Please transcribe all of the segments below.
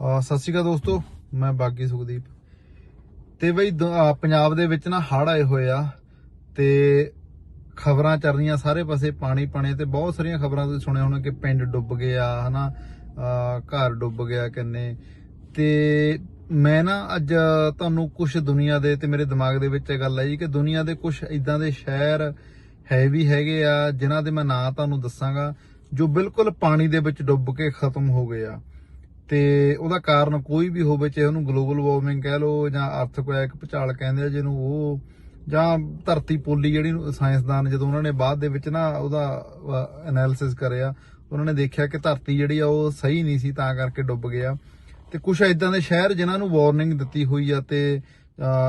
ਅਹ ਸਤਿ ਸ਼੍ਰੀ ਅਕਾਲ ਦੋਸਤੋ, ਮੈਂ ਬਾਗੀ ਸੁਖਦੀਪ। ਤੇ ਬਈ ਦ- ਪੰਜਾਬ ਦੇ ਵਿੱਚ ਨਾ ਹੜ੍ਹ ਆਏ ਹੋਏ ਆ, ਤੇ ਖਬਰਾਂ ਚੱਲ ਰਹੀਆਂ ਸਾਰੇ ਪਾਸੇ ਪਾਣੀ ਪਾਣੀ ਤੇ ਬਹੁਤ ਸਾਰੀਆਂ ਖਬਰਾਂ ਤੁਸੀਂ ਸੁਣਿਆ ਹੋਣਾ ਕਿ ਪਿੰਡ ਡੁੱਬ ਗਿਆ ਹਨਾ? ਅਹ ਘਰ ਡੁੱਬ ਗਿਆ ਕਿੰਨੇ। ਤੇ ਮੈਂ ਨਾ ਅੱਜ ਤੁਹਾਨੂੰ ਕੁਝ ਦੁਨੀਆ ਦੇ ਤੇ ਮੇਰੇ ਦਿਮਾਗ ਦੇ ਵਿੱਚ ਇਹ ਗੱਲ ਆਈ ਕਿ ਦੁਨੀਆ ਦੇ ਕੁਝ ਇਦਾਂ ਦੇ ਸ਼ਹਿਰ ਹੈ ਵੀ ਹੈਗੇ ਆ, ਜਿਨ੍ਹਾਂ ਦੇ ਮੈਂ ਨਾਂ ਤੁਹਾਨੂੰ ਦੱਸਾਂਗਾ, ਜੋ ਬਿਲਕੁਲ ਪਾਣੀ ਦੇ ਵਿੱਚ ਡੁੱਬ ਕੇ ਖਤਮ ਹੋ ਗਏ ਆ। ਤੇ ਉਹਦਾ ਕਾਰਨ ਕੋਈ ਵੀ ਹੋਵੇ, ਚਾਹੇ ਉਹਨੂੰ ਗਲੋਬਲ ਵਾਰਮਿੰਗ ਕਹਿ ਲਓ ਜਾਂ ਅਰਥਕੁਐਕ ਭੁਚਾਲ ਕਹਿੰਦੇ ਆ ਜਿਹਨੂੰ ਉਹ, ਜਾਂ ਧਰਤੀ ਪੋਲੀ ਜਿਹੜੀ ਸਾਇੰਸਦਾਨ ਜਦੋਂ ਉਹਨਾਂ ਨੇ ਬਾਅਦ ਦੇ ਵਿੱਚ ਨਾ ਉਹਦਾ ਐਨਾਲਿਸਿਸ ਕਰਿਆ, ਉਹਨਾਂ ਨੇ ਦੇਖਿਆ ਕਿ ਧਰਤੀ ਜਿਹੜੀ ਆ ਉਹ ਸਹੀ ਨਹੀਂ ਸੀ, ਤਾਂ ਕਰਕੇ ਡੁੱਬ ਗਿਆ। ਤੇ ਕੁਝ ਇਦਾਂ ਦੇ ਸ਼ਹਿਰ ਜਿਨ੍ਹਾਂ ਨੂੰ ਵਾਰਨਿੰਗ ਦਿੱਤੀ ਹੋਈ ਆ ਤੇ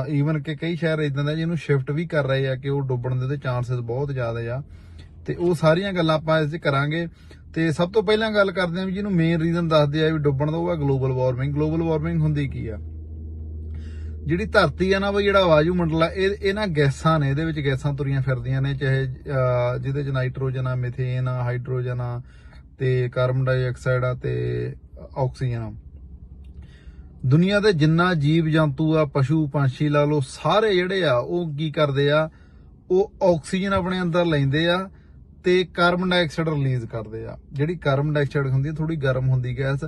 ਈਵਨ ਕਿ ਕਈ ਸ਼ਹਿਰ ਇਦਾਂ ਦੇ ਜਿਹਨੂੰ ਸ਼ਿਫਟ ਵੀ ਕਰ ਰਹੇ ਆ ਕਿ ਉਹ ਡੁੱਬਣ ਦੇ ਤੇ ਚਾਂਸਸ ਬਹੁਤ ਜ਼ਿਆਦਾ ਆ। ਤੇ ਉਹ ਸਾਰੀਆਂ ਗੱਲਾਂ ਆਪਾਂ ਇਸ 'ਚ ਕਰਾਂਗੇ। ਤੇ ਸਭ ਤੋਂ ਪਹਿਲਾਂ ਗੱਲ ਕਰਦੇ ਹਾਂ ਵੀ ਜਿਹਨੂੰ ਮੇਨ ਰੀਜ਼ਨ ਦੱਸਦੇ ਆ ਵੀ ਡੁੱਬਣ ਦਾ, ਉਹ ਆ ਗਲੋਬਲ ਵਾਰਮਿੰਗ ਗਲੋਬਲ ਵਾਰਮਿੰਗ ਹੁੰਦੀ ਕੀ ਆ? ਜਿਹੜੀ ਧਰਤੀ ਆ ਨਾ ਉਹ ਜਿਹੜਾ ਵਾਯੂਮੰਡਲ ਆ, ਇਹ ਇਹਨਾਂ ਗੈਸਾਂ ਨੇ, ਇਹਦੇ ਵਿੱਚ ਗੈਸਾਂ ਤੁਰੀਆਂ ਫਿਰਦੀਆਂ ਨੇ, ਚਾਹੇ ਜਿਹਦੇ ਚ ਨਾਈਟ੍ਰੋਜਨ ਆ ਮਿਥੇਨ ਆ ਹਾਈਡਰੋਜਨ ਆ, ਤੇ ਕਾਰਬਨ ਡਾਈਆਕਸਾਈਡ ਆ, ਤੇ ਆਕਸੀਜਨ ਆ। ਦੁਨੀਆ ਦੇ ਜਿੰਨਾ ਜੀਵ ਜੰਤੂ ਆ, ਪਸ਼ੂ, ਪੰਛੀ ਲਾ ਲਓ, ਸਾਰੇ ਜਿਹੜੇ ਆ, ਉਹ ਕੀ ਕਰਦੇ ਆ? ਉਹ ਆਕਸੀਜਨ ਆਪਣੇ ਅੰਦਰ ਲੈਂਦੇ ਆ ਤੇ ਕਾਰਬਨ ਡਾਈਆਕਸਾਈਡ ਰਿਲੀਜ਼ ਕਰਦੇ ਆ। ਜਿਹੜੀ ਕਾਰਬਨ ਡਾਈਆਕਸਾਈਡ ਹੁੰਦੀ ਹੈ ਥੋੜੀ ਗਰਮ ਹੁੰਦੀ ਗੈਸ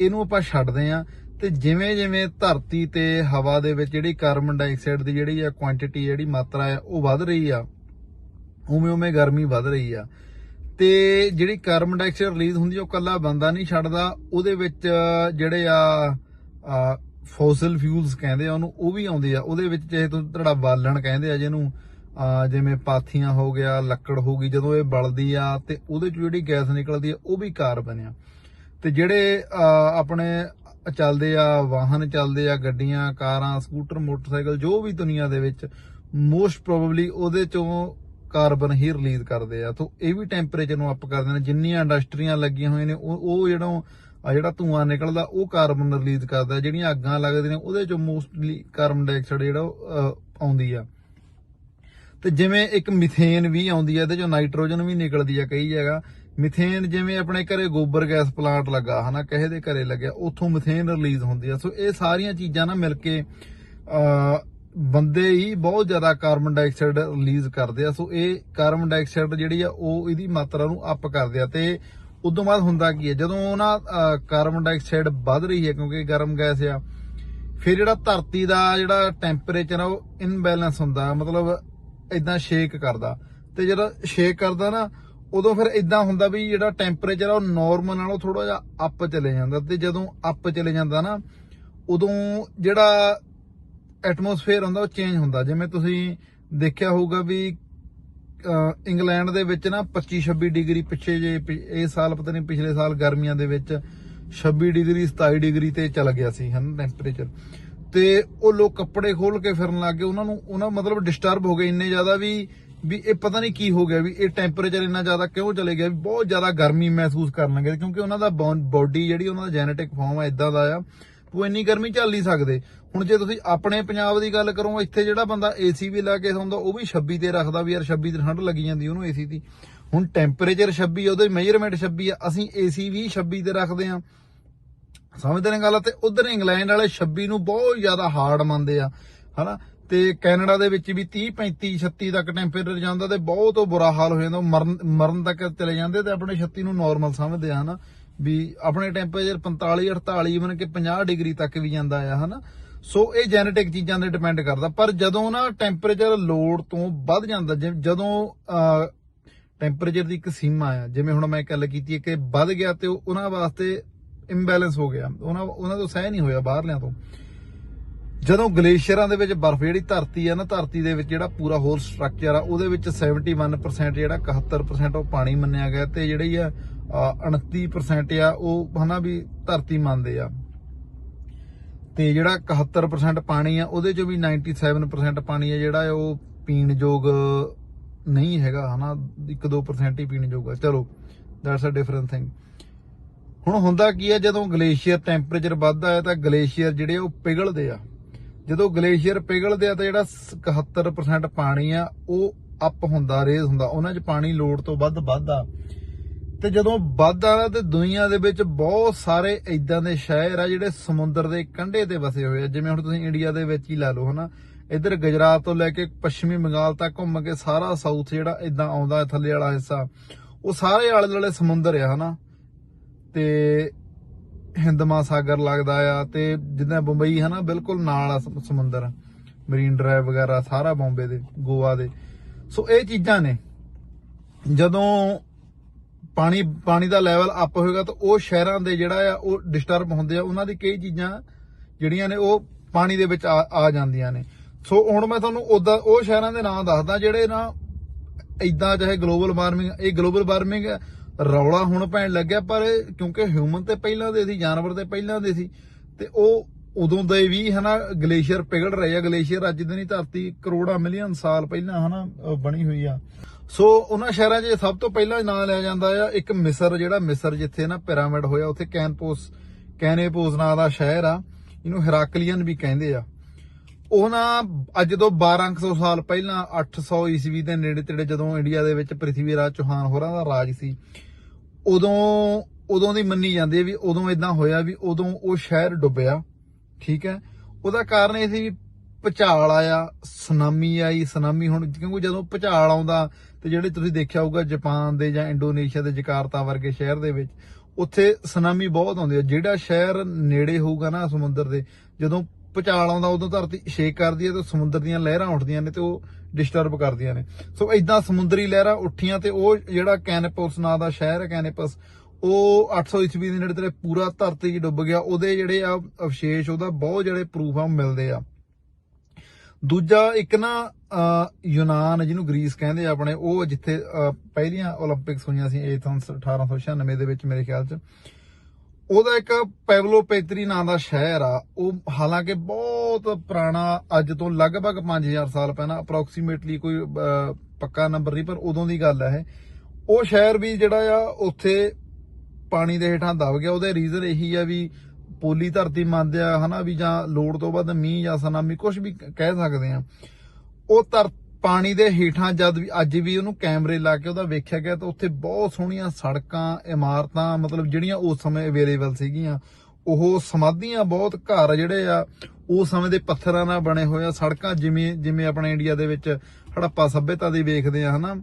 ਇਹਨੂੰ ਆਪਾਂ ਛੱਡਦੇ ਆ ਤੇ ਜਿਵੇਂ ਜਿਵੇਂ ਧਰਤੀ ਤੇ ਹਵਾ ਦੇ ਵਿੱਚ ਜਿਹੜੀ ਕਾਰਬਨ ਡਾਈਆਕਸਾਈਡ ਦੀ ਜਿਹੜੀ ਆ ਕੁਆਂਟੀਟੀ ਜਿਹੜੀ ਮਾਤਰਾ ਆ, ਉਹ ਵੱਧ ਰਹੀ ਆ, ਉਵੇਂ ਉਵੇਂ ਗਰਮੀ ਵੱਧ ਰਹੀ ਆ। ਤੇ ਜਿਹੜੀ ਕਾਰਬਨ ਡਾਈਆਕਸਾਈਡ ਰਿਲੀਜ਼ ਹੁੰਦੀ ਉਹ ਕੱਲਾ ਬੰਦਾ ਨਹੀਂ ਛੱਡਦਾ, ਉਹਦੇ ਵਿੱਚ ਜਿਹੜੇ ਆ ਫੋਸਿਲ ਫਿਊਲਸ ਕਹਿੰਦੇ ਆ ਉਹਨੂੰ, ਉਹ ਵੀ ਆਉਂਦੇ ਆ। ਉਹਦੇ ਵਿੱਚ ਚਾਹੇ ਤੁਸੀਂ ਤੁਹਾਡਾ ਬਾਲਣ ਕਹਿੰਦੇ ਆ, ਜਿਹਨੂੰ ਜਿਵੇਂ ਪਾਥੀਆਂ ਹੋ ਗਿਆ ਲੱਕੜ ਹੋ ਗਈ ਜਦੋਂ ਇਹ ਬਲਦੀ ਆ ਤੇ ਉਹਦੇ ਚ ਜਿਹੜੀ ਗੈਸ ਨਿਕਲਦੀ ਆ ਉਹ ਵੀ ਕਾਰਬਨ ਆ ਤੇ ਜਿਹੜੇ ਆਪਣੇ ਚੱਲਦੇ ਆ ਵਾਹਨ ਚੱਲਦੇ ਆ ਗੱਡੀਆਂ ਕਾਰਾਂ ਸਕੂਟਰ ਮੋਟਰਸਾਈਕਲ ਜੋ ਵੀ ਦੁਨੀਆ ਦੇ ਵਿੱਚ ਮੋਸਟ ਪ੍ਰੋਬਬਲੀ ਉਹਦੇ ਚੋਂ ਕਾਰਬਨ ਹੀ ਰਿਲੀਜ਼ ਕਰਦੇ ਆ। ਤੋਂ ਇਹ ਵੀ ਟੈਂਪਰੇਚਰ ਨੂੰ ਅਪ ਕਰਦੇ ਨੇ ਜਿੰਨੀਆਂ ਇੰਡਸਟਰੀਆਂ ਲੱਗੀਆਂ ਹੋਈਆਂ ਨੇ ਉਹ ਉਹ ਜਿਹੜਾ ਆ ਜਿਹੜਾ ਧੂਆਂ ਨਿਕਲਦਾ ਉਹ ਕਾਰਬਨ ਰਿਲੀਜ਼ ਕਰਦਾ। ਜਿਹੜੀਆਂ ਅੱਗਾਂ ਲੱਗਦੀਆਂ ਨੇ ਉਹਦੇ ਚੋਂ ਮੋਸਟਲੀ ਕਾਰਬਨ ਡਾਈਆਕਸਾਈਡ ਜਿਹੜਾ ਉਹ, ਆਉਂਦੀ ਆ। ਤੇ ਜਿਵੇਂ ਇੱਕ ਮਿਥੇਨ ਵੀ ਆਉਂਦੀ ਹੈ ਇਹਦੇ ਚੋਂ ਨਾਈਟ੍ਰੋਜਨ ਵੀ ਨਿਕਲਦੀ ਹੈ ਕਈ ਜਗ੍ਹਾ। ਮਿਥੇਨ ਜਿਵੇਂ ਆਪਣੇ ਘਰੇ ਗੋਬਰ ਗੈਸ ਪਲਾਂਟ ਲੱਗਾ, ਹਨਾ, ਕਿਸੇ ਦੇ ਘਰੇ ਲੱਗਿਆ, ਉੱਥੋਂ ਮਿਥੇਨ ਰਿਲੀਜ਼ ਹੁੰਦੀ ਆ। ਸੋ ਇਹ ਸਾਰੀਆਂ ਚੀਜ਼ਾਂ ਨਾ ਮਿਲ ਕੇ ਬੰਦੇ ਹੀ ਬਹੁਤ ਜ਼ਿਆਦਾ ਕਾਰਬਨ ਡਾਈਆਕਸਾਈਡ ਰਿਲੀਜ਼ ਕਰਦੇ ਆ। ਸੋ ਇਹ ਕਾਰਬਨ ਡਾਈਆਕਸਾਈਡ ਜਿਹੜੀ ਆ, ਉਹ ਇਹਦੀ ਮਾਤਰਾ ਨੂੰ ਅਪ ਕਰਦੇ ਆ। ਤੇ ਉਦੋਂ ਬਾਅਦ ਹੁੰਦਾ ਕੀ ਹੈ ਜਦੋਂ ਨਾ ਕਾਰਬਨ ਡਾਈਆਕਸਾਈਡ ਵੱਧ ਰਹੀ ਹੈ ਕਿਉਂਕਿ ਗਰਮ ਗੈਸ ਆ, ਫਿਰ ਜਿਹੜਾ ਧਰਤੀ ਦਾ ਜਿਹੜਾ ਟੈਂਪਰੇਚਰ ਆ, ਉਹ ਇਨਬੈਲੈਂਸ ਹੁੰਦਾ। ਮਤਲਬ ਇਦਾਂ ਸ਼ੇਕ ਕਰਦਾ। ਤੇ ਜਦੋਂ ਸ਼ੇਕ ਕਰਦਾ ਨਾ, ਉਦੋਂ ਫਿਰ ਇਦਾਂ ਹੁੰਦਾ ਵੀ ਜਿਹੜਾ ਟੈਂਪਰੇਚਰ ਆ ਉਹ ਨਾਰਮਲ ਨਾਲੋਂ ਥੋੜਾ ਜਿਹਾ ਅੱਪ ਚਲੇ ਜਾਂਦਾ। ਤੇ ਜਦੋਂ ਅੱਪ ਚਲੇ ਜਾਂਦਾ ਨਾ, ਉਦੋਂ ਜਿਹੜਾ ਐਟਮੋਸਫੇਅਰ ਹੁੰਦਾ ਉਹ ਚੇਂਜ ਹੁੰਦਾ। ਜਿਵੇਂ ਤੁਸੀਂ ਦੇਖਿਆ ਹੋਊਗਾ ਵੀ ਇੰਗਲੈਂਡ ਦੇ ਵਿੱਚ ਨਾ 25 26 ਡਿਗਰੀ ਪਿੱਛੇ ਜੇ ਇਹ ਸਾਲ ਪਤਾ ਨਹੀਂ ਪਿਛਲੇ ਸਾਲ ਗਰਮੀਆਂ ਦੇ ਵਿੱਚ 26 ਡਿਗਰੀ 27 ਡਿਗਰੀ ਤੇ ਚਲ ਗਿਆ ਸੀ, ਹਨ ਟੈਂਪਰੇਚਰ ਤੇ ਉਹ ਲੋਕ ਕੱਪੜੇ ਖੋਲ ਕੇ ਫਿਰਨ ਲੱਗ ਗਏ। ਉਹਨਾਂ ਨੂੰ, ਉਹਨਾਂ ਮਤਲਬ ਡਿਸਟਰਬ ਹੋ ਗਏ ਇੰਨੇ ਜ਼ਿਆਦਾ ਵੀ ਵੀ ਇਹ ਪਤਾ ਨਹੀਂ ਕੀ ਹੋ ਗਿਆ ਵੀ ਇਹ ਟੈਂਪਰੇਚਰ ਇੰਨਾ ਜ਼ਿਆਦਾ ਕਿਉਂ ਚਲੇ ਗਿਆ ਵੀ ਬਹੁਤ ਜ਼ਿਆਦਾ ਗਰਮੀ ਮਹਿਸੂਸ ਕਰਨ ਲੱਗੇ ਕਿਉਂਕਿ ਉਹਨਾਂ ਦਾ ਬੋਡੀ ਜਿਹੜੀ ਉਹਨਾਂ ਦਾ ਜੈਨੇਟਿਕ ਫਾਰਮ ਆ ਇਦਾਂ ਦਾ ਆ ਉਹ ਇੰਨੀ ਗਰਮੀ ਝੱਲ ਨਹੀਂ ਸਕਦੇ। ਹੁਣ ਜੇ ਤੁਸੀਂ ਆਪਣੇ ਪੰਜਾਬ ਦੀ ਗੱਲ ਕਰੋ, ਇੱਥੇ ਜਿਹੜਾ ਬੰਦਾ ਏਸੀ ਵੀ ਲਾ ਕੇ ਸੌਂਦਾ, ਉਹ ਵੀ 26 ਤੇ ਰੱਖਦਾ ਵੀ ਯਾਰ 26 ਤੇ ਠੰਡ ਲੱਗੀ ਜਾਂਦੀ ਉਹਨੂੰ ਏਸੀ ਦੀ। ਹੁਣ ਟੈਂਪਰੇਚਰ 26 ਆ, ਉਹਦੇ ਮੇਜਰਮੈਂਟ 26 ਆ, ਅਸੀਂ ਏਸੀ ਵੀ 26 ਤੇ ਰੱਖਦੇ ਆ। ਸਮਝਦੇ ਨੇ ਗੱਲ ਤੇ ਉਧਰ ਇੰਗਲੈਂਡ ਵਾਲੇ 26 ਨੂੰ ਬਹੁਤ ਜ਼ਿਆਦਾ ਹਾਰਡ ਮੰਨਦੇ ਆ, ਹਨਾ? ਤੇ ਕੈਨੇਡਾ ਦੇ ਵਿੱਚ ਵੀ 30 35 36 ਤੱਕ ਟੈਂਪਰੇਚਰ ਜਾਂਦਾ ਤੇ ਬਹੁਤ ਬੁਰਾ ਹਾਲ ਹੋ ਜਾਂਦਾ ਮਰਨ ਮਰਨ ਤੱਕ ਚਲੇ ਜਾਂਦੇ ਤੇ ਆਪਣੇ 36 ਨੂੰ ਨਾਰਮਲ ਸਮਝਦੇ ਆ, ਹਨਾ? ਵੀ ਆਪਣੇ ਟੈਂਪਰੇਚਰ 45 48 ਇਵਨ ਕਿ 50 ਡਿਗਰੀ ਤੱਕ ਵੀ ਜਾਂਦਾ ਆ, ਹਨਾ? ਸੋ ਇਹ ਜੈਨੇਟਿਕ ਚੀਜ਼ਾਂ ਤੇ ਡਿਪੈਂਡ ਕਰਦਾ, ਪਰ ਜਦੋਂ ਨਾ ਟੈਂਪਰੇਚਰ ਲੋਡ ਤੋਂ ਵੱਧ ਜਾਂਦਾ ਜਦੋਂ ਟੈਂਪਰੇਚਰ ਦੀ ਇੱਕ ਸੀਮਾ ਆ, ਜਿਵੇਂ ਹੁਣ ਮੈਂ ਗੱਲ ਕੀਤੀ ਹੈ ਕਿ ਵੱਧ ਗਿਆ ਤੇ ਉਹਨਾਂ ਵਾਸਤੇ ਇੰਬੈਲੈਂਸ ਹੋ ਗਿਆ। ਉਹਨਾਂ ਉਹਨਾਂ ਤੋਂ ਸਹਿ ਨਹੀਂ ਹੋਇਆ ਬਾਹਰਲਿਆਂ ਤੋਂ। ਜਦੋਂ ਗਲੇਸ਼ੀਅਰਾਂ ਦੇ ਵਿੱਚ ਬਰਫ਼ ਜਿਹੜੀ ਧਰਤੀ ਆ ਨਾ, ਧਰਤੀ ਦੇ ਵਿੱਚ ਜਿਹੜਾ ਪੂਰਾ ਹੋਰ ਸਟਰਕਚਰ ਆ, ਉਹਦੇ ਵਿੱਚ 71% ਜਿਹੜਾ 71% ਉਹ ਪਾਣੀ ਮੰਨਿਆ ਗਿਆ ਤੇ ਜਿਹੜੀ ਆ 29% ਆ, ਉਹ ਹਨਾ ਵੀ ਧਰਤੀ ਮੰਨਦੇ ਆ। ਤੇ ਜਿਹੜਾ 71% ਪਾਣੀ ਆ, ਉਹਦੇ ਚੋਂ ਵੀ 97% ਪਾਣੀ ਆ, ਜਿਹੜਾ ਉਹ ਪੀਣ ਯੋਗ ਨਹੀਂ ਹੈਗਾ, ਹਨਾ 1-2% ਹੀ ਪੀਣ ਯੋਗ ਆ। ਚਲੋ ਦੈਟਸ ਅ ਡਿਫਰੈਂਟ ਥਿੰਗ ਹੁਣ ਹੁੰਦਾ ਕੀ ਆ ਜਦੋਂ ਗਲੇਸ਼ੀਅਰ ਟੈਂਪਰੇਚਰ ਵੱਧਦਾ ਹੈ ਤਾਂ ਗਲੇਸ਼ੀਅਰ ਜਿਹੜੇ ਉਹ ਪਿਘਲਦੇ ਆ। ਜਦੋਂ ਗਲੇਸ਼ੀਅਰ ਪਿਘਲਦੇ ਆ ਤਾਂ ਜਿਹੜਾ 71% ਪਾਣੀ ਆ, ਉਹ ਅਪ ਹੁੰਦਾ ਰੇਜ਼ ਹੁੰਦਾ। ਉਹਨਾਂ 'ਚ ਪਾਣੀ ਲੋੜ ਤੋਂ ਵੱਧ ਵੱਧਦਾ। ਤੇ ਜਦੋਂ ਵੱਧਦਾ ਨਾ ਤੇ ਦੁਨੀਆ ਦੇ ਵਿੱਚ ਬਹੁਤ ਸਾਰੇ ਇਦਾਂ ਦੇ ਸ਼ਹਿਰ ਆ ਜਿਹੜੇ ਸਮੁੰਦਰ ਦੇ ਕੰਢੇ ਤੇ ਵਸੇ ਹੋਏ ਆ। ਜਿਵੇਂ ਹੁਣ ਤੁਸੀਂ ਇੰਡੀਆ ਦੇ ਵਿੱਚ ਹੀ ਲਾ ਲਓ, ਹਨਾ। ਇੱਧਰ ਗੁਜਰਾਤ ਤੋਂ ਲੈ ਕੇ ਪੱਛਮੀ ਬੰਗਾਲ ਤੱਕ ਘੁੰਮ ਕੇ ਸਾਰਾ ਸਾਊਥ ਜਿਹੜਾ ਇਦਾਂ ਆਉਂਦਾ ਥੱਲੇ ਵਾਲਾ ਹਿੱਸਾ, ਉਹ ਸਾਰੇ ਆਲੇ ਦੁਆਲੇ ਸਮੁੰਦਰ ਆ, ਹਨਾ। ਤੇ ਹਿੰਦ ਮਹਾਸਾਗਰ ਲੱਗਦਾ ਆ ਤੇ ਜਿੱਦਾਂ ਬੰਬਈ ਹੈ ਨਾ, ਬਿਲਕੁਲ ਨਾਲ ਆ ਸਮੁੰਦਰ ਮਰੀਨ ਡਰਾਈਵ ਵਗੈਰਾ ਸਾਰਾ ਬੰਬੇ ਦੇ, ਗੋਆ ਦੇ। ਸੋ ਇਹ ਚੀਜ਼ਾਂ ਨੇ। ਜਦੋਂ ਪਾਣੀ ਪਾਣੀ ਦਾ ਲੈਵਲ ਅਪ ਹੋਏਗਾ ਤਾਂ ਉਹ ਸ਼ਹਿਰਾਂ ਦੇ ਜਿਹੜਾ ਆ, ਉਹ ਡਿਸਟਰਬ ਹੁੰਦੇ ਆ, ਉਹਨਾਂ ਦੀ ਕਈ ਚੀਜ਼ਾਂ ਜਿਹੜੀਆਂ ਨੇ ਉਹ ਪਾਣੀ ਦੇ ਵਿੱਚ ਆ ਆ ਜਾਂਦੀਆਂ ਨੇ। ਸੋ ਹੁਣ ਮੈਂ ਤੁਹਾਨੂੰ ਉਦਾਂ ਉਹ ਸ਼ਹਿਰਾਂ ਦੇ ਨਾਮ ਦੱਸਦਾ ਜਿਹੜੇ ਨਾ ਇਦਾਂ ਚਾਹੇ ਗਲੋਬਲ ਵਾਰਮਿੰਗ ਇਹ ਗਲੋਬਲ ਵਾਰਮਿੰਗ ਰੌਲਾ ਹੁਣ ਪੈਣ ਲੱਗਿਆ, ਪਰ ਕਿਉਂਕਿ ਹਿਊਮਨ ਤੇ ਪਹਿਲਾਂ ਦੇ ਸੀ, ਜਾਨਵਰ ਤੇ ਪਹਿਲਾਂ ਦੇ ਸੀ, ਤੇ ਉਹ ਉਦੋਂ ਦੇ ਵੀ ਹਨਾ, ਗਲੇਸ਼ੀਅਰ ਪਿਘਲ ਰਹੇ ਆ, ਗਲੇਸ਼ੀਅਰ ਅੱਜ ਦੀ ਨਹੀਂ ਧਰਤੀ ਕਰੋੜਾਂ ਮਿਲੀਅਨ ਸਾਲ ਪਹਿਲਾਂ ਹਨਾ ਬਣੀ ਹੋਈ ਆ। ਸੋ ਉਹਨਾਂ ਸ਼ਹਿਰਾਂ 'ਚ ਸਭ ਤੋਂ ਪਹਿਲਾਂ ਨਾਂ ਲਿਆ ਜਾਂਦਾ ਆ, ਇੱਕ ਮਿਸਰ ਜਿਹੜਾ, ਮਿਸਰ ਜਿੱਥੇ ਨਾ ਪਿਰਾਮਿਡ ਹੋਇਆ, ਉੱਥੇ ਕੈਨਪੋਸ ਕੈਨੇਪੋਸ ਨਾਂ ਦਾ ਸ਼ਹਿਰ ਆ, ਇਹਨੂੰ ਹੈਰਾਕਲੀਅਨ ਵੀ ਕਹਿੰਦੇ ਆ। ਉਹ ਨਾ ਅੱਜ ਤੋਂ 1200 ਸਾਲ ਪਹਿਲਾਂ 800 ਈਸਵੀ ਦੇ ਨੇੜੇ ਤੇੜੇ ਜਦੋਂ ਇੰਡੀਆ ਦੇ ਵਿੱਚ ਪ੍ਰਿਥਵੀ ਰਾਜ ਚੌਹਾਨ ਹੋਰਾਂ ਦਾ ਰਾਜ ਸੀ ਉਦੋਂ ਉਦੋਂ ਦੀ ਮੰਨੀ ਜਾਂਦੀ ਹੈ ਵੀ ਉਦੋਂ ਇਦਾਂ ਹੋਇਆ ਵੀ ਉਦੋਂ ਉਹ ਸ਼ਹਿਰ ਡੁੱਬਿਆ, ਠੀਕ ਹੈ। ਉਹਦਾ ਕਾਰਨ ਇਹ ਸੀ ਵੀ ਭੁਚਾਲ ਆਇਆ, ਸੁਨਾਮੀ ਆਈ, ਸੁਨਾਮੀ ਹੁਣ ਕਿਉਂਕਿ ਜਦੋਂ ਭੁਚਾਲ ਆਉਂਦਾ ਤੇ ਜਿਹੜੇ ਤੁਸੀਂ ਦੇਖਿਆ ਹੋਊਗਾ ਜਾਪਾਨ ਦੇ ਜਾਂ ਇੰਡੋਨੇਸ਼ੀਆ ਦੇ ਜਕਾਰਤਾ ਵਰਗੇ ਸ਼ਹਿਰ ਦੇ ਵਿੱਚ, ਉੱਥੇ ਸੁਨਾਮੀ ਬਹੁਤ ਆਉਂਦੀ ਹੈ। ਜਿਹੜਾ ਸ਼ਹਿਰ ਨੇੜੇ ਹੋਊਗਾ ਨਾ ਸਮੁੰਦਰ ਦੇ, ਜਦੋਂ ਭੁਚਾਲ ਆਉਂਦਾ, ਉਦੋਂ ਧਰਤੀ ਸ਼ੇਕ ਕਰਦੀ ਹੈ ਤੇ ਸਮੁੰਦਰ ਦੀਆਂ ਲਹਿਰਾਂ ਉੱਠਦੀਆਂ ਨੇ ਤੇ ਉਹ ਡਿਸਟਰਬ ਕਰਦੀਆਂ ਨੇ। ਸੋ ਇਦਾਂ ਸਮੁੰਦਰੀ ਲਹਿਰਾਂ ਉੱਠੀਆਂ ਤੇ ਉਹ ਜਿਹੜਾ ਕੈਨੇਪਸ ਨਾਂ ਦਾ ਸ਼ਹਿਰ ਹੈ ਕੈਨੇਪਸ, ਉਹ 800 ਈਸਵੀ ਦੇ ਨੇੜੇ ਤੇਰੇ ਪੂਰਾ ਧਰਤੀ ਡੁੱਬ ਗਿਆ। ਉਹਦੇ ਜਿਹੜੇ ਆ ਅਵਸ਼ੇਸ਼, ਉਹਦਾ ਬਹੁਤ ਜਿਹੜੇ ਪ੍ਰੂਫ ਆ ਮਿਲਦੇ ਆ। ਦੂਜਾ ਇੱਕ ਨਾ ਯੂਨਾਨ ਜਿਹਨੂੰ ਗਰੀਸ ਕਹਿੰਦੇ ਆ ਆਪਣੇ, ਉਹ ਜਿੱਥੇ ਪਹਿਲੀਆਂ 올림픽ਸ ਹੋਈਆਂ ਸੀ 1896 ਦੇ ਵਿੱਚ ਮੇਰੇ ਖਿਆਲ 'ਚ। ਉਹਦਾ ਇੱਕ ਪੈਵਲੋ ਪੈਤਰੀ ਨਾਂ ਦਾ ਸ਼ਹਿਰ ਆ। ਉਹ ਹਾਲਾਂਕਿ ਬਹੁਤ ਪੁਰਾਣਾ, ਅੱਜ ਤੋਂ ਲਗਭਗ 5000 ਸਾਲ ਪਹਿਲਾਂ ਅਪਰੋਕਸੀਮੇਟਲੀ ਕੋਈ ਪੱਕਾ ਨੰਬਰ ਨਹੀਂ, ਪਰ ਉਦੋਂ ਦੀ ਗੱਲ ਹੈ ਉਹ ਸ਼ਹਿਰ ਵੀ ਜਿਹੜਾ ਆ, ਉੱਥੇ ਪਾਣੀ ਦੇ ਹੇਠਾਂ ਦਬ ਗਿਆ। ਉਹਦੇ ਰੀਜ਼ਨ ਇਹੀ ਆ ਵੀ ਪੋਲੀ ਧਰਤੀ ਮੰਨਦੇ ਆ, ਹਨਾ, ਵੀ ਜਾਂ ਲੋੜ ਤੋਂ ਵੱਧ ਮੀਂਹ ਜਾਂ ਸੁਨਾਮੀ ਕੁਝ ਵੀ ਕਹਿ ਸਕਦੇ ਆ। ਉਹ ਧਰ ਪਾਣੀ ਦੇ ਹੇਠਾਂ ਜਦ ਵੀ ਅੱਜ ਵੀ ਉਹਨੂੰ ਕੈਮਰੇ ਲਾ ਕੇ ਉਹਦਾ ਵੇਖਿਆ ਗਿਆ ਤਾਂ ਉੱਥੇ ਬਹੁਤ ਸੋਹਣੀਆਂ ਸੜਕਾਂ, ਇਮਾਰਤਾਂ, ਮਤਲਬ ਜਿਹੜੀਆਂ ਉਸ ਸਮੇਂ ਅਵੇਲੇਬਲ ਸੀਗੀਆਂ, ਉਹ ਸਮਾਧੀਆਂ ਬਹੁਤ ਘਰ ਜਿਹੜੇ ਆ, ਉਸ ਸਮੇਂ ਦੇ ਪੱਥਰਾਂ ਨਾਲ ਬਣੇ ਹੋਏ ਆ ਸੜਕਾਂ, ਜਿਵੇਂ ਜਿਵੇਂ ਆਪਣੇ ਇੰਡੀਆ ਦੇ ਵਿੱਚ ਹੜੱਪਾ ਸੱਭਿਅਤਾ ਦੀ ਵੇਖਦੇ ਆ, ਹਨਾ?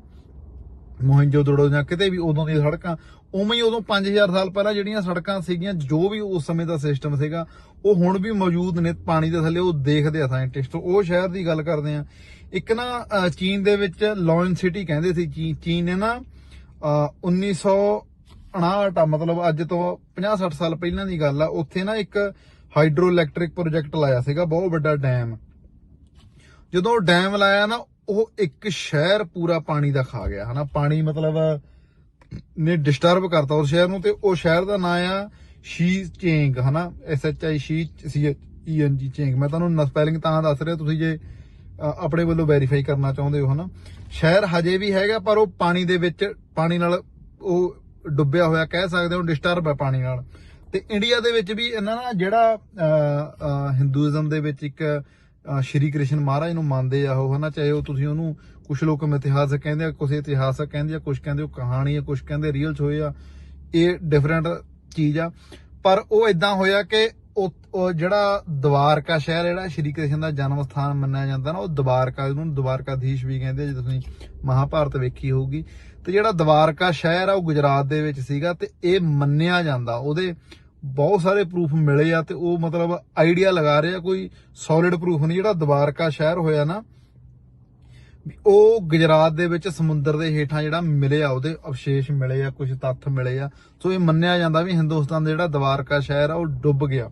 ਮੋਹਿੰਜੋ ਦੜੋ ਜਾਂ ਕਿਤੇ ਵੀ ਉਦੋਂ ਦੀਆਂ ਸੜਕਾਂ ਉਵੇਂ ਹੀ ਉਦੋਂ 5000 ਸਾਲ ਪਹਿਲਾਂ ਜਿਹੜੀਆਂ ਸੜਕਾਂ ਸੀਗੀਆਂ, ਜੋ ਵੀ ਉਸ ਸਮੇਂ ਦਾ ਸਿਸਟਮ ਸੀਗਾ, ਉਹ ਹੁਣ ਵੀ ਮੌਜੂਦ ਨੇ ਪਾਣੀ ਦੇ ਥੱਲੇ, ਉਹ ਦੇਖਦੇ ਆ ਸਾਇੰਟਿਸਟ ਉਹ ਸ਼ਹਿਰ ਦੀ ਗੱਲ ਕਰਦੇ ਆ। ਇੱਕ ਨਾ ਚੀਨ ਦੇ ਵਿੱਚ ਲੌਨ ਸਿਟੀ ਕਹਿੰਦੇ ਸੀ ਚੀਨ ਨੇ ਨਾ 1959 ਮਤਲਬ ਅੱਜ ਤੋਂ 50-60 ਸਾਲ ਪਹਿਲਾਂ ਦੀ ਗੱਲ ਆ, ਉੱਥੇ ਨਾ ਇੱਕ ਹਾਈਡਰੋ ਇਲੈਕਟ੍ਰਿਕ ਪ੍ਰੋਜੈਕਟ ਲਾਇਆ ਸੀਗਾ, ਬਹੁਤ ਵੱਡਾ ਡੈਮ ਜਦੋਂ ਡੈਮ ਲਾਇਆ ਨਾ, ਉਹ ਇੱਕ ਸ਼ਹਿਰ ਪੂਰਾ ਪਾਣੀ ਦਾ ਖਾ ਗਿਆ, ਹਨਾ? ਪਾਣੀ ਮਤਲਬ ਨੇ ਡਿਸਟਰਬ ਕਰਤਾ ਉਸ ਸ਼ਹਿਰ ਨੂੰ ਤੇ ਉਹ ਸ਼ਹਿਰ ਦਾ ਨਾਮ ਆ ਸ਼ੀ ਚੇਂਗ, ਹਨਾ? S H I Shi C E N G Cheng. ਮੈਂ ਤੁਹਾਨੂੰ ਸਪੈਲਿੰਗ ਤਾਂ ਦੱਸ ਰਿਹਾ, ਤੁਸੀਂ ਜੇ ਆਪਣੇ ਵੱਲੋਂ ਵੈਰੀਫਾਈ ਕਰਨਾ ਚਾਹੁੰਦੇ ਹੋ, ਹਨਾ? ਸ਼ਹਿਰ ਹਜੇ ਵੀ ਹੈਗਾ, ਪਰ ਉਹ ਪਾਣੀ ਦੇ ਵਿੱਚ, ਪਾਣੀ ਨਾਲ ਉਹ ਡੁੱਬਿਆ ਹੋਇਆ, ਕਹਿ ਸਕਦੇ ਹੋ ਡਿਸਟਰਬ ਹੈ ਪਾਣੀ ਨਾਲ। ਤੇ ਇੰਡੀਆ ਦੇ ਵਿੱਚ ਵੀ ਇਹਨਾਂ ਨਾ ਜਿਹੜਾ ਹਿੰਦੂਇਜ਼ਮ ਦੇ ਵਿੱਚ ਇੱਕ ਸ਼੍ਰੀ ਕ੍ਰਿਸ਼ਨ ਮਹਾਰਾਜ ਨੂੰ ਮੰਨਦੇ ਆ ਉਹ, ਹਨਾ? ਚਾਹੇ ਉਹ ਤੁਸੀਂ ਉਹਨੂੰ ਕੁਝ ਲੋਕ ਇਤਿਹਾਸਕ ਕਹਿੰਦੇ ਆ ਕੁਝ ਇਤਿਹਾਸਕ ਕਹਿੰਦੇ ਆ ਕੁਝ ਕਹਿੰਦੇ ਉਹ ਕਹਾਣੀ ਆ ਕੁਝ ਕਹਿੰਦੇ ਰੀਅਲ ਚ ਹੋਏ ਆ, ਇਹ ਡਿਫਰੈਂਟ ਚੀਜ਼ ਆ। ਪਰ ਉਹ ਇਦਾਂ ਹੋਇਆ ਕਿ ਉਹ ਜਿਹੜਾ ਦਵਾਰਕਾ ਸ਼ਹਿਰ ਜਿਹੜਾ ਸ਼੍ਰੀ ਕ੍ਰਿਸ਼ਨ ਦਾ ਜਨਮ ਸਥਾਨ ਮੰਨਿਆ ਜਾਂਦਾ ਨਾ, ਉਹ ਦਵਾਰਕਾ, ਉਹਨੂੰ ਦਵਾਰਕਾਧੀਸ਼ ਵੀ ਕਹਿੰਦੇ ਜੇ ਤੁਸੀਂ ਮਹਾਭਾਰਤ ਵੇਖੀ ਹੋਊਗੀ। ਤੇ ਜਿਹੜਾ ਦਵਾਰਕਾ ਸ਼ਹਿਰ ਆ, ਉਹ ਗੁਜਰਾਤ ਦੇ ਵਿੱਚ ਸੀਗਾ ਤੇ ਇਹ ਮੰਨਿਆ ਜਾਂਦਾ, ਉਹਦੇ ਬਹੁਤ ਸਾਰੇ ਪ੍ਰੂਫ ਮਿਲੇ ਆ ਤੇ ਉਹ ਮਤਲਬ ਆਈਡੀਆ ਲਗਾ ਰਹੇ ਆ, ਕੋਈ ਸੋਲਿਡ ਪ੍ਰੂਫ ਨਹੀਂ, ਜਿਹੜਾ ਦਵਾਰਕਾ ਸ਼ਹਿਰ ਹੋਇਆ ਨਾ, ਵੀ ਉਹ ਗੁਜਰਾਤ ਦੇ ਵਿੱਚ ਸਮੁੰਦਰ ਦੇ ਹੇਠਾਂ ਜਿਹੜਾ ਮਿਲੇ ਆ, ਉਹਦੇ ਅਵਸ਼ੇਸ਼ ਮਿਲੇ ਆ ਕੁਝ ਤੱਥ ਮਿਲੇ ਆ। ਸੋ ਇਹ ਮੰਨਿਆ ਜਾਂਦਾ ਵੀ ਹਿੰਦੁਸਤਾਨ ਦਾ ਜਿਹੜਾ ਦਵਾਰਕਾ ਸ਼ਹਿਰ ਆ, ਉਹ ਡੁੱਬ ਗਿਆ।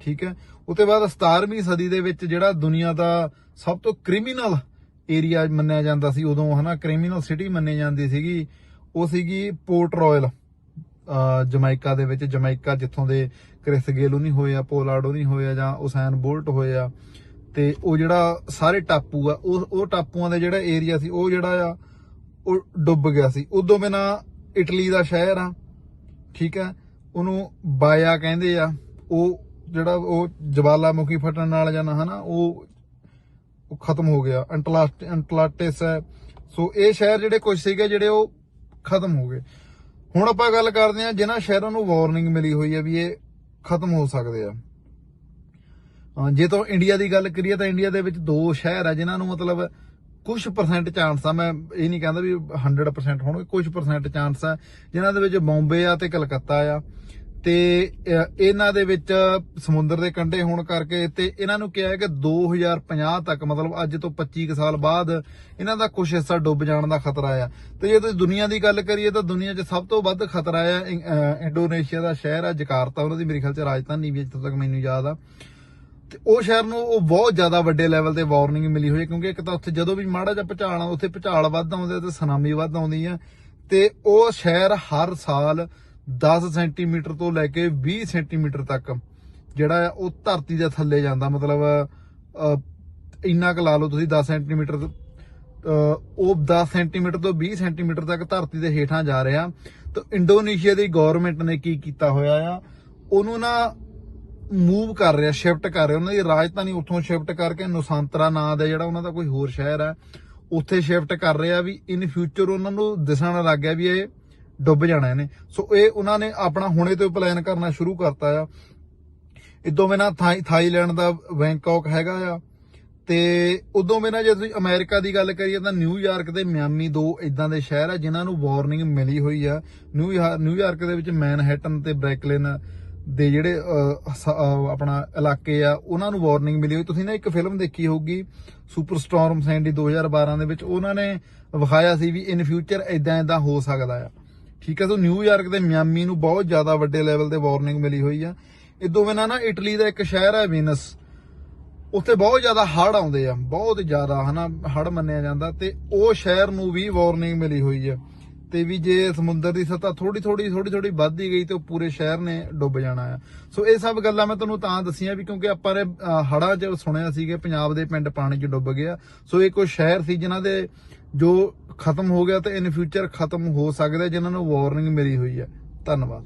ਠੀਕ ਹੈ? ਉਤੇ ਬਾਅਦ 17ਵੀਂ ਸਦੀ ਦੇ ਵਿੱਚ ਜਿਹੜਾ ਦੁਨੀਆ ਦਾ ਸਭ ਤੋਂ ਕ੍ਰਿਮੀਨਲ ਏਰੀਆ ਮੰਨਿਆ ਜਾਂਦਾ ਸੀ, ਉਦੋਂ ਹਨਾ ਕ੍ਰਿਮੀਨਲ ਸਿਟੀ ਮੰਨੀ ਜਾਂਦੀ ਸੀਗੀ, ਉਹ ਸੀਗੀ ਪੋਰਟ ਰਾਇਲ ਜਮਾਇਕਾ ਦੇ ਵਿੱਚ, ਜਮਾਇਕਾ ਜਿੱਥੋਂ ਦੇ ਕ੍ਰਿਸ ਗੇਲ ਨਹੀਂ ਹੋਏ ਆ ਨਹੀਂ ਹੋਏ ਜਾਂ ਉਸੈਨ ਬੋਲਟ ਹੋਏ ਤੇ ਉਹ ਜਿਹੜਾ ਸਾਰੇ ਟਾਪੂ ਆ, ਉਹ ਉਹ ਟਾਪੂਆਂ ਦਾ ਜਿਹੜਾ ਏਰੀਆ ਸੀ, ਉਹ ਜਿਹੜਾ ਆ, ਉਹ ਡੁੱਬ ਗਿਆ ਸੀ। ਉਦੋਂ ਬਿਨਾ ਇਟਲੀ ਦਾ ਸ਼ਹਿਰ ਆ, ਠੀਕ ਹੈ ਉਹਨੂੰ ਬਾਇਆ ਕਹਿੰਦੇ ਆ, ਉਹ ਜਿਹੜਾ, ਉਹ ਜਵਾਲਾਮੁਖੀ ਫਟਣ ਨਾਲ ਜਾਂ ਹਨਾ, ਉਹ ਉਹ ਖਤਮ ਹੋ ਗਿਆ ਅੰਟਲਾਟਿਸ ਹੈ। ਸੋ ਇਹ ਸ਼ਹਿਰ ਜਿਹੜੇ ਕੁਝ ਸੀਗੇ, ਜਿਹੜੇ ਉਹ ਖਤਮ ਹੋ ਗਏ। ਹੁਣ ਆਪਾਂ ਗੱਲ ਕਰਦੇ ਹਾਂ, ਜਿਨ੍ਹਾਂ ਸ਼ਹਿਰਾਂ ਨੂੰ ਵਾਰਨਿੰਗ ਮਿਲੀ ਹੋਈ ਹੈ ਵੀ ਇਹ ਖਤਮ ਹੋ ਸਕਦੇ ਆ। ਜੇ ਤਾਂ ਇੰਡੀਆ ਦੀ ਗੱਲ ਕਰੀਏ ਤਾਂ ਇੰਡੀਆ ਦੇ ਵਿੱਚ ਦੋ ਸ਼ਹਿਰ ਆ ਜਿਨ੍ਹਾਂ ਨੂੰ ਮਤਲਬ ਕੁਝ ਪਰਸੈਂਟ ਚਾਂਸ ਆ। ਮੈਂ ਇਹ ਨਹੀਂ ਕਹਿੰਦਾ ਵੀ 100% ਹੋਣਗੇ ਕੁਝ ਪਰਸੈਂਟ ਚਾਂਸ ਆ। ਜਿਨ੍ਹਾਂ ਦੇ ਵਿੱਚ ਬੰਬੇ ਆ ਤੇ ਕਲਕੱਤਾ ਆ। ਤੇ ਇਹਨਾਂ ਦੇ ਵਿੱਚ ਸਮੁੰਦਰ ਦੇ ਕੰਢੇ ਹੋਣ ਕਰਕੇ ਤੇ ਇਹਨਾਂ ਨੂੰ ਕਿਹਾ ਹੈ ਕਿ 2050 ਤੱਕ ਮਤਲਬ ਅੱਜ ਤੋਂ 25 ਕੁ ਸਾਲ ਬਾਅਦ ਇਹਨਾਂ ਦਾ ਕੁਝ ਹਿੱਸਾ ਡੁੱਬ ਜਾਣ ਦਾ ਖਤਰਾ ਆ। ਤੇ ਜੇ ਤੁਸੀਂ ਦੁਨੀਆ ਦੀ ਗੱਲ ਕਰੀਏ ਤਾਂ ਦੁਨੀਆ 'ਚ ਸਭ ਤੋਂ ਵੱਧ ਖਤਰਾ ਆ ਇੰਡੋਨੇਸ਼ੀਆ ਦਾ ਸ਼ਹਿਰ ਆ ਜਕਾਰਤਾ। ਉਹਨਾਂ ਦੀ ਮੇਰੇ ਖਿਆਲ 'ਚ ਰਾਜਧਾਨੀ ਵੀ ਹੈ, ਤੱਕ ਮੈਨੂੰ ਯਾਦ ਆ। ਤੇ ਉਹ ਸ਼ਹਿਰ ਨੂੰ ਉਹ ਬਹੁਤ ਜ਼ਿਆਦਾ ਵੱਡੇ ਲੈਵਲ ਤੇ ਵਾਰਨਿੰਗ ਮਿਲੀ ਹੋਈ ਕਿਉਂਕਿ ਇੱਕ ਤਾਂ ਉੱਥੇ ਜਦੋਂ ਵੀ ਮਾੜਾ ਜਿਹਾ ਭੁਚਾਲ ਆ ਉੱਥੇ ਭੁਚਾਲ ਵੱਧ ਆਉਂਦੇ ਤੇ ਸੁਨਾਮੀ ਵੱਧ ਆਉਂਦੀ ਆ। ਤੇ ਉਹ ਸ਼ਹਿਰ ਹਰ ਸਾਲ 10 ਸੈਂਟੀਮੀਟਰ ਤੋਂ ਲੈ ਕੇ 20 ਸੈਂਟੀਮੀਟਰ ਤੱਕ, ਜਿਹੜਾ ਆ ਉਹ ਧਰਤੀ ਦੇ ਥੱਲੇ ਜਾਂਦਾ। ਮਤਲਬ ਇੰਨਾ ਕੁ ਲਾ ਲਓ ਤੁਸੀਂ 10 ਸੈਂਟੀਮੀਟਰ ਉਹ 10 ਸੈਂਟੀਮੀਟਰ ਤੋਂ 20 ਸੈਂਟੀਮੀਟਰ ਤੱਕ ਧਰਤੀ ਦੇ ਹੇਠਾਂ ਜਾ ਰਿਹਾ। ਤਾਂ ਇੰਡੋਨੇਸ਼ੀਆ ਦੀ ਗਵਰਨਮੈਂਟ ਨੇ ਕੀ ਕੀਤਾ ਹੋਇਆ ਆ? ਉਹਨੂੰ ਨਾ ਮੂਵ ਕਰ ਰਿਹਾ ਸ਼ਿਫਟ ਕਰ ਰਿਹਾ। ਉਹਨਾਂ ਦੀ ਰਾਜਧਾਨੀ ਉੱਥੋਂ ਸ਼ਿਫਟ ਕਰਕੇ ਨੁਸਾਂਤਰਾ ਨਾਂ ਦਾ ਜਿਹੜਾ ਉਹਨਾਂ ਦਾ ਕੋਈ ਹੋਰ ਸ਼ਹਿਰ ਹੈ ਉੱਥੇ ਸ਼ਿਫਟ ਕਰ ਰਿਹਾ ਵੀ ਇਨ ਫਿਊਚਰ ਉਹਨਾਂ ਨੂੰ ਦਿਸਣ ਲੱਗ ਗਿਆ ਵੀ ਇਹ ਡੁੱਬ ਜਾਣਾ ਇਹਨੇ। ਸੋ ਇਹ ਉਹਨਾਂ ਨੇ ਆਪਣਾ ਹੁਣੇ ਤੋਂ ਪਲਾਨ ਕਰਨਾ ਸ਼ੁਰੂ ਕਰਤਾ ਆ। ਇਦੋਂ ਬਿਨਾ ਥਾਈਲੈਂਡ ਦਾ ਬੈਂਕਾਕ ਹੈਗਾ ਆ। ਤੇ ਉਦੋਂ ਬਿਨਾ ਜੇ ਤੁਸੀਂ ਅਮਰੀਕਾ ਦੀ ਗੱਲ ਕਰੀਏ ਤਾਂ ਨਿਊਯਾਰਕ ਤੇ ਮਿਆਮੀ ਦੋ ਇਦਾਂ ਦੇ ਸ਼ਹਿਰ ਆ, ਜਿਨ੍ਹਾਂ ਨੂੰ ਵਾਰਨਿੰਗ ਮਿਲੀ ਹੋਈ ਆ। ਨਿਊਯਾਰਕ ਨਿਊਯਾਰਕ ਦੇ ਵਿੱਚ ਮੈਨਹੈਟਨ ਤੇ ਬ੍ਰੈਕਲਿਨ ਦੇ ਜਿਹੜੇ ਆਪਣਾ ਇਲਾਕੇ ਆ, ਉਹਨਾਂ ਨੂੰ ਵਾਰਨਿੰਗ ਮਿਲੀ ਹੋਈ। ਤੁਸੀਂ ਨਾ ਇੱਕ ਫਿਲਮ ਦੇਖੀ ਹੋਊਗੀ, ਸੁਪਰ ਸਟਾਰਮ ਸੈਂਡੀ 2012 ਦੇ ਵਿੱਚ। ਉਹਨਾਂ ਨੇ ਵਿਖਾਇਆ ਸੀ ਵੀ ਇਨ ਫਿਊਚਰ ਇਦਾਂ ਇਦਾਂ ਹੋ ਸਕਦਾ ਆ। ਠੀਕ ਹੈ, ਸੋ ਨਿਊਯਾਰਕ ਤੇ ਮਿਆਮੀ ਨੂੰ ਬਹੁਤ ਜ਼ਿਆਦਾ ਵੱਡੇ ਲੈਵਲ ਤੇ ਵਾਰਨਿੰਗ ਮਿਲੀ ਹੋਈ ਆ। ਇਦੋਂ ਬਿਨਾ ਨਾ ਇਟਲੀ ਦਾ ਇੱਕ ਸ਼ਹਿਰ ਹੈ ਵੀਨਸ ਉੱਥੇ ਬਹੁਤ ਜ਼ਿਆਦਾ ਹੜ ਆਉਂਦੇ ਆ, ਬਹੁਤ ਜ਼ਿਆਦਾ, ਹਨਾ ਹੜ ਮੰਨਿਆ ਜਾਂਦਾ ਤੇ ਉਹ ਸ਼ਹਿਰ ਨੂੰ ਵੀ ਵਾਰਨਿੰਗ ਮਿਲੀ ਹੋਈ ਹੈ ਤੇ ਵੀ ਜੇ ਸਮੁੰਦਰ ਦੀ ਸਤ੍ਹਾ ਥੋੜੀ ਥੋੜੀ ਥੋੜੀ ਥੋੜੀ ਵੱਧਦੀ ਗਈ ਤੇ ਉਹ ਪੂਰੇ ਸ਼ਹਿਰ ਨੇ ਡੁੱਬ ਜਾਣਾ ਆ। ਸੋ ਇਹ ਸਭ ਗੱਲਾਂ ਮੈਂ ਤੁਹਾਨੂੰ ਤਾਂ ਦੱਸੀਆਂ ਵੀ ਕਿਉਂਕਿ ਆਪਾਂ ਨੇ ਅਹ, ਹੜ੍ਹਾਂ 'ਚ ਸੁਣਿਆ ਸੀ ਕਿ ਪੰਜਾਬ ਦੇ ਪਿੰਡ ਪਾਣੀ 'ਚ ਡੁੱਬ ਗਿਆ। ਸੋ ਇਹ ਕੋਈ ਸ਼ਹਿਰ ਸੀ ਜਿਨ੍ਹਾਂ ਦੇ ਜੋ ਖਤਮ ਹੋ ਗਿਆ ਤੇ ਇਨ ਫਿਊਚਰ ਖਤਮ ਹੋ ਸਕਦਾ ਜਿਨ੍ਹਾਂ ਨੂੰ ਵਾਰਨਿੰਗ ਮਿਲੀ ਹੋਈ ਹੈ ਧੰਨਵਾਦ।